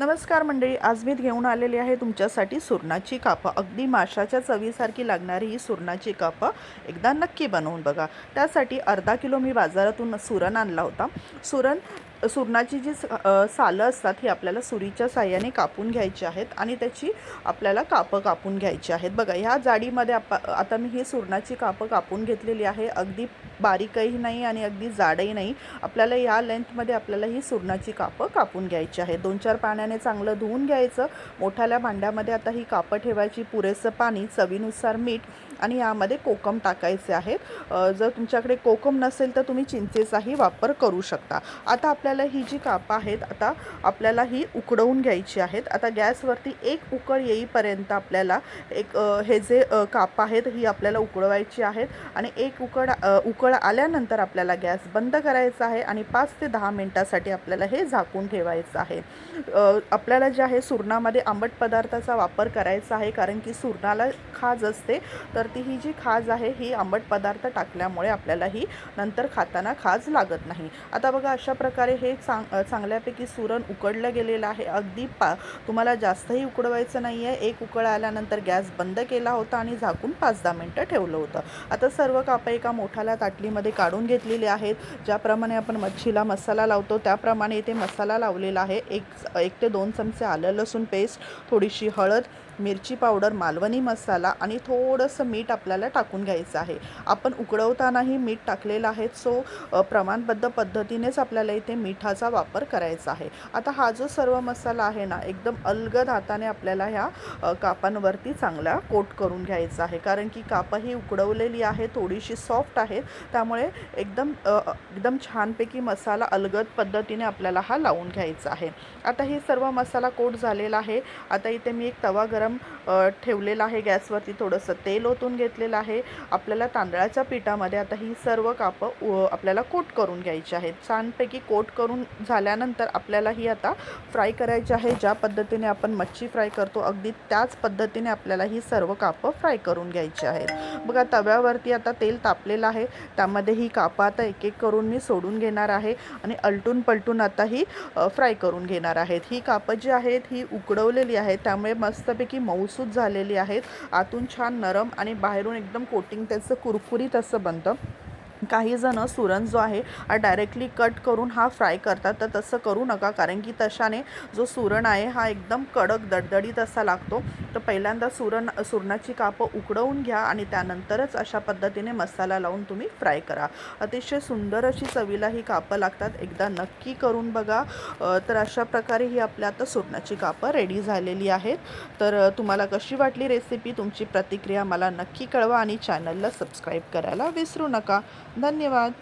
नमस्कार मंडळी आज मी घेऊन आलेली आहे तुमच्यासाठी सुरणाची कापं. अगदी माशाच्या चवीसारखी लागणारी ही सुरणाची कापं एकदा नक्की बनवून बघा. त्यासाठी अर्धा किलो मी बाजारातून सुरण आणला होता. सुरण सुरणाची जी स- सालं असतात ही आपल्याला सुरीच्या साह्याने कापून घ्यायची आहेत आणि त्याची आपल्याला कापं कापून घ्यायची आहेत. बघा ह्या जाडीमध्ये आप आता मी ही सुरणाची कापं कापून घेतलेली आहे. अगदी बारीकही नाही आणि अगदी जाडही नाही. आपल्याला या लेंथमध्ये आपल्याला ही सुरणाची कापं कापून घ्यायची आहे दोन चार पाण्याने चांगलं धुवून घ्यायचं. मोठ्याल्या भांड्यामध्ये आता ही कापं ठेवायची. पुरेसं पाणी चवीनुसार मीठ आणि यामध्ये कोकम टाकायचे आहेत. जर तुमच्याकडे कोकम नसेल तर तुम्ही चिंचेचाही वापर करू शकता. आता आपल्या आपल्याला ही जी कापं आहेत आता आपल्याला ही उकडवून घ्यायची आहेत. आता गॅसवरती एक उकळ येईपर्यंत आपल्याला एक हे जे कापं आहेत ही आपल्याला उकळवायची आहेत आणि एक उकड उकळ आल्यानंतर आपल्याला गॅस बंद करायचा आहे आणि पाच ते दहा मिनटासाठी आपल्याला हे झाकून ठेवायचं आहे. आपल्याला जे आहे सुरणामध्ये आंबट पदार्थाचा वापर करायचा आहे कारण की सुरणाला खाज असते तर ती ही जी खाज आहे ही आंबट पदार्थ टाकल्यामुळे आपल्याला ही नंतर खाताना खाज लागत नाही. आता बघा अशा प्रकारे हे चांग चांगल्यापैकी सुरण उकडलं गेलेलं आहे. अगदी पा तुम्हाला जास्तही उकडवायचं नाही आहे एक उकळ आल्यानंतर गॅस बंद केला होता आणि झाकून पाच दहा मिनटं ठेवलं होतं. आता सर्व कापं एका मोठ्याला ताटलीमध्ये काढून घेतलेली आहेत. ज्याप्रमाणे आपण मच्छीला मसाला लावतो त्याप्रमाणे इथे मसाला लावलेला आहे. एक एक ते दोन चमचे आलं लसूण पेस्ट थोडीशी हळद मिरची पावडर मालवणी मसाला आणि थोडंसं मीठ आपल्याला टाकून घ्यायचं आहे. आपण उकडवतानाही मीठ टाकलेलं आहे सो प्रमाणबद्ध पद्धतीनेच आपल्याला इथे मिठाचा वापर करायचा आहे. आता हा जो सर्व मसाला आहे ना एकदम अलगद हाताने आपल्याला ह्या कापांवरती चांगला कोट करून घ्यायचा आहे. कारण की कापं ही उकडवलेली आहे थोडीशी सॉफ्ट आहे त्यामुळे एकदम एकदम छानपैकी मसाला अलगद पद्धतीने आपल्याला हा लावून घ्यायचा आहे. आता हे सर्व मसाला कोट झालेला आहे. आता इथे मी एक तवा गरम गरम ठेवलेलं आहे गॅसवरती थोडंसं तेल ओतून घेतलेलं आहे. आपल्याला तांदळाच्या पिठामध्ये आता ही सर्व कापं उ- आपल्याला कोट करून घ्यायची आहेत. छानपैकी कोट करून झाल्यानंतर आपल्याला ही आता फ्राय करायची आहे. ज्या पद्धतीने आपण मच्छी फ्राय करतो अगदी त्याच पद्धतीने आपल्याला ही सर्व कापं फ्राय करून घ्यायची आहेत. बघा तव्यावरती आता तेल तापलेलं आहे. त्यामध्ये ही कापं आता एक एक करून मी सोडून घेणार आहे आणि अलटून पलटून आता ही फ्राय करून घेणार आहेत. ही कापं जी आहेत ही उकडवलेली आहेत. त्यामुळे मस्तपैकी मऊसूत झालेली आहेत. आतून छान नरम आणि बाहेरून एकदम कोटिंग त्याचं कुरकुरीत असं बनतं. काही जणं सुरण जो आहे हा डायरेक्टली कट करून हा फ्राय करतात. तर तसं करू नका कारण की तशाने जो सुरण आहे हा एकदम कडक दडदडीत असा लागतो. तर पहिल्यांदा सुरण सुरणाची कापं उकडवून घ्या आणि त्यानंतरच अशा पद्धतीने मसाला लावून तुम्ही फ्राय करा. अतिशय सुंदर अशी चवीला ही कापं लागतात. एकदा नक्की करून बघा. तर अशा प्रकारे ही आपल्या आता सुरणाची कापं रेडी झालेली आहेत. तर तुम्हाला कशी वाटली रेसिपी तुमची प्रतिक्रिया मला नक्की कळवा आणि चॅनलला सबस्क्राईब करायला विसरू नका. धन्यवाद.